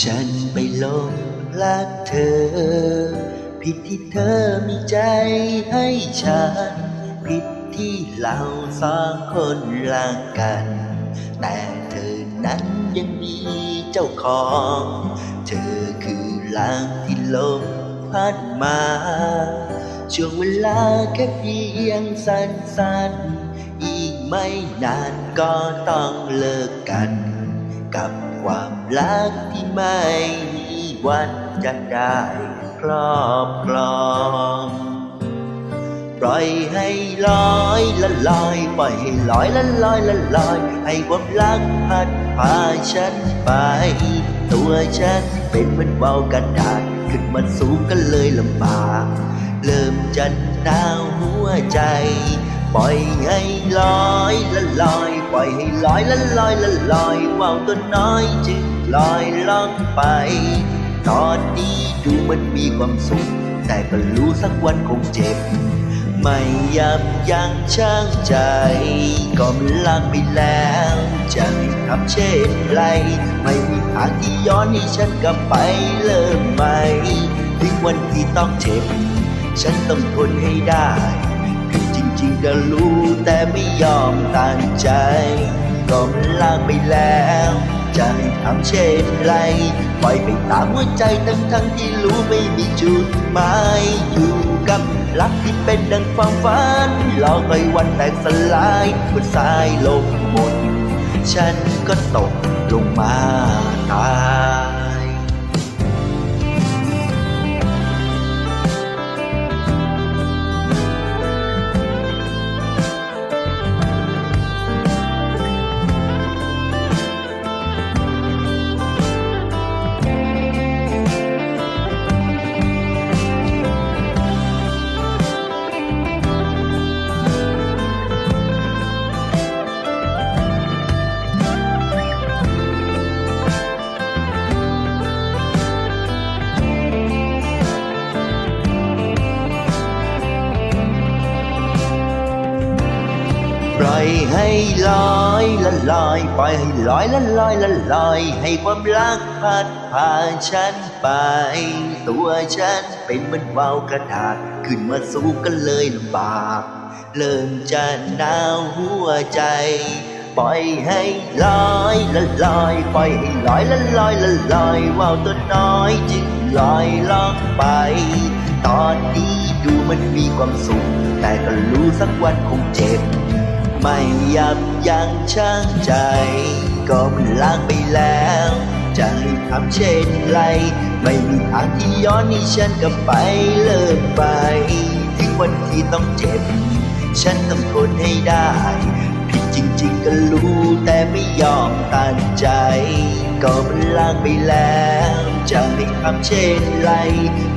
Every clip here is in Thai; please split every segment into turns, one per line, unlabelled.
ฉันไปหลงรักเธอ ผิดที่เธอมีใจให้ฉัน ผิดที่เราสองคนรักกัน แต่เธอนั้นยังมีเจ้าของ เธอคือลางที่ลมพัดมา ช่วงเวลาแค่เพียงสั้นๆ อีกไม่นานก็ต้องเลิกกัน กับความ รักที่ไม่มีวันจะได้ครอบครองปล่อยให้ลอยละลอยปล่อยให้ลอยละลอยละลอย ให้ความรักพัดพาฉันไป ตัวฉันเป็นเหมือนเบากระดาษขึ้นมาสูงก็เลยลำบากเริ่มจะหนาวหัวใจ ปล่อยให้ลอยละลอย ปล่อยให้ลอยละลอยละลอยว่าวตัวน้อยจึง ลอยล่องไป ตอนนี้ดูมันมีความสุข แต่ก็รู้สักวันคงเจ็บ ไม่ยับยั้งชั่งใจ ก็มันลากไปแล้วจะให้ทำเช่นไร ไม่มีทางที่ย้อนให้ฉันกลับไปเริ่มใหม่ถึงวันที่ต้องเจ็บ ฉันต้องทนให้ได้คือจริงๆก็รู้แต่ไม่ยอมตั้งใจ ก็มันลากไปแล้ว ใจทำเช่นไรปล่อยไปตามหัวใจทั้งทั้งที่รู้ไม่มีจุดหมายอยู่กับรักที่เป็นดังความฝันรอคอยวันแตกสลายบนสายลมหมด ฉันก็ตกลงมาตาย อยให้ลอยละลอยปล่อยให้ลอยละลอยละลอย ให้ความรักพัดพาฉันไป ตัวฉันเป็นเหมือนวาวกระดาษขึ้นมาสูงกันเลยลำบากเริ่มจะหนาวหัวใจ ปล่อยให้ลอยละลอยปล่อยให้ลอยละลอยละลอยว่าวตัวน้อยจึงลอยล่องไป ตอนนี้ดูมันมีความสุขแต่ก็รู้สักวันคงเจ็บ ไม่ยับยั้งชั่งใจก็มันล้างไปแล้ว จะให้ทำเช่นไร ไม่มีทางที่ย้อนให้ฉันกลับไปเลิกไป ถึงวันที่ต้องเจ็บ ฉันต้องทนให้ได้ ผิดจริงๆก็รู้แต่ไม่ยอมตัดใจ ก็มันล้างไปแล้ว จะให้ทำเช่นไร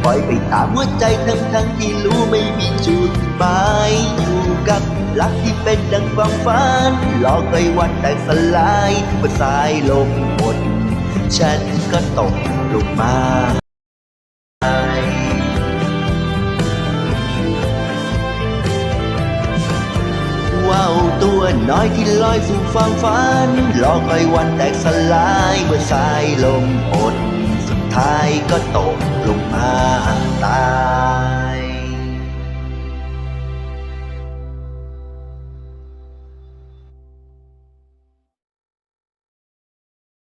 ปล่อยไปตามหัวใจทั้งทั้งๆที่รู้ไม่มีจุดหมายอยู่ กับรักที่เป็นดังความฝันรอคอยวันแตกสลายเมื่อสายลมหมด ฉันก็ตกลงมาว่าวตัวน้อยที่ลอยสู่ฟังฝันรอคอยวันแตกสลายเมื่อสายลมหมด สุดท้ายก็ตกลงมาตาย